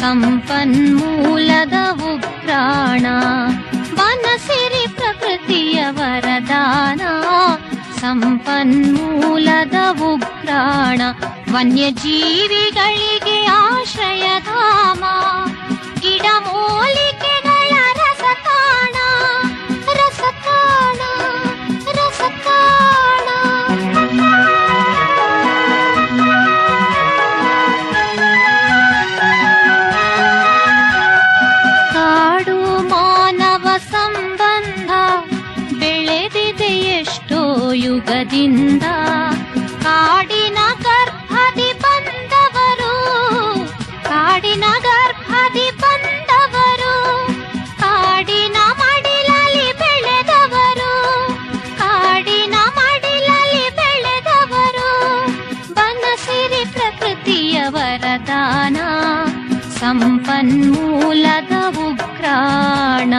ಸಂಪನ್ಮೂಲದ ಉಗ್ರಾಣ. ಬನಸಿರಿ ಪ್ರಕೃತಿಯ ವರದಾನ ಸಂಪನ್ಮೂಲದ ಉಗ್ರಾಣ. ವನ್ಯಜೀವಿಗಳಿಗೆ ಆಶ್ರಯಧಾಮ ಯುಗದಿಂದ ಕಾಡಿನ ಗರ್ಭದಿ ಬಂದವರು, ಕಾಡಿನ ಗರ್ಭದಿ ಬಂದವರು, ಕಾಡಿನ ಮಡಿಲಲ್ಲಿ ಬೆಳೆದವರು, ಕಾಡಿನ ಮಡಿಲಲ್ಲಿ ಬೆಳೆದವರು ಬನಸಿರಿ ಪ್ರಕೃತಿಯ ವರದಾನ ಸಂಪನ್ಮೂಲದ ಉಗ್ರಾಣ.